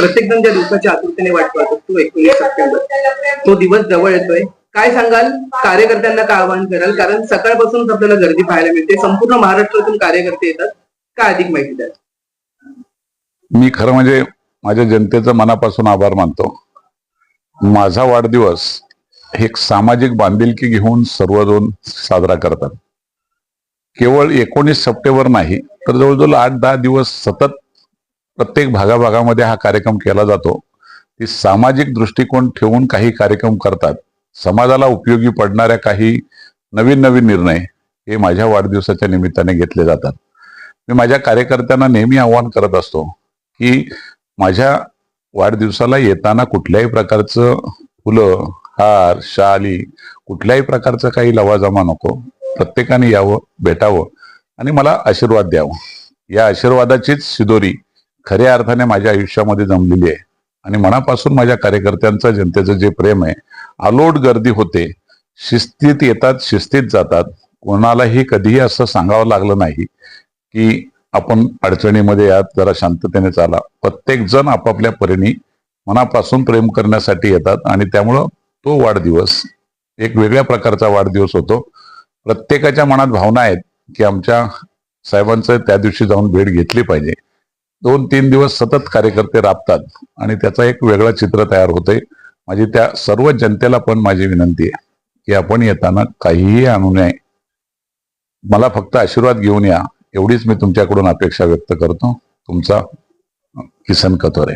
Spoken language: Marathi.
प्रत्येक जण ज्या दिवसाच्या आतुरतेने वाट पाहतो तो एकोणीस सप्टेंबर तो दिवस जवळ येतोय. काय सांगाल? कार्यकर्त्यांना काय आवाहन कराल? कारण सकाळपासूनच आपल्याला गर्दी पाहायला मिळते. संपूर्ण महाराष्ट्रातून कार्यकर्ते येतात. काय अधिक माहिती द्या मी खरं म्हणजे माझ्या जनतेचा मनापासून आभार मानतो. माझा वाढदिवस हे एक सामाजिक बांधिलकी घेऊन सर्वजण साजरा करतात. केवळ एकोणीस सप्टेंबर नाही तर जवळजवळ आठ दहा दिवस सतत प्रत्येक भागाभागामध्ये हा कार्यक्रम केला जातो. ती सामाजिक दृष्टिकोन ठेवून काही कार्यक्रम करतात. समाजाला उपयोगी पडणाऱ्या काही नवीन नवीन निर्णय हे माझ्या वाढदिवसाच्या निमित्ताने घेतले जातात. मी माझ्या कार्यकर्त्यांना नेहमी आवाहन करत असतो की माझ्या वाढदिवसाला येताना कुठल्याही प्रकारचं फुलं हार शाली कुठल्याही प्रकारचं काही लवाजमा नको. प्रत्येकाने यावं भेटावं आणि मला आशीर्वाद द्यावं. या आशीर्वादाचीच शिदोरी खऱ्या अर्थाने माझ्या आयुष्यामध्ये जमलेली आहे. आणि मनापासून माझ्या कार्यकर्त्यांचं जनतेचं जे प्रेम आहे अलोट गर्दी होते. शिस्तीत येतात शिस्तीत जातात. कोणालाही कधीही असं सांगावं लागलं नाही की आपण अडचणीमध्ये यात जरा शांततेने चाला. प्रत्येक जण आपापल्या परीने मनापासून प्रेम करण्यासाठी येतात आणि त्यामुळं तो वाढदिवस एक वेगळ्या प्रकारचा वाढदिवस होतो. प्रत्येकाच्या मनात भावना आहेत की आमच्या साहेबांचं त्या दिवशी जाऊन भेट घेतली पाहिजे. दोन तीन दिवस सतत कार्यकर्ते राबतात आणि त्याचा एक वेगळं चित्र तयार होतंय. माझी त्या सर्व जनतेला पण माझी विनंती आहे की आपण येताना काहीही आणू नये. मला फक्त आशीर्वाद घेऊन या. एवढीच मी तुमच्याकडून अपेक्षा व्यक्त करतो. तुमचा किसन कथोरे.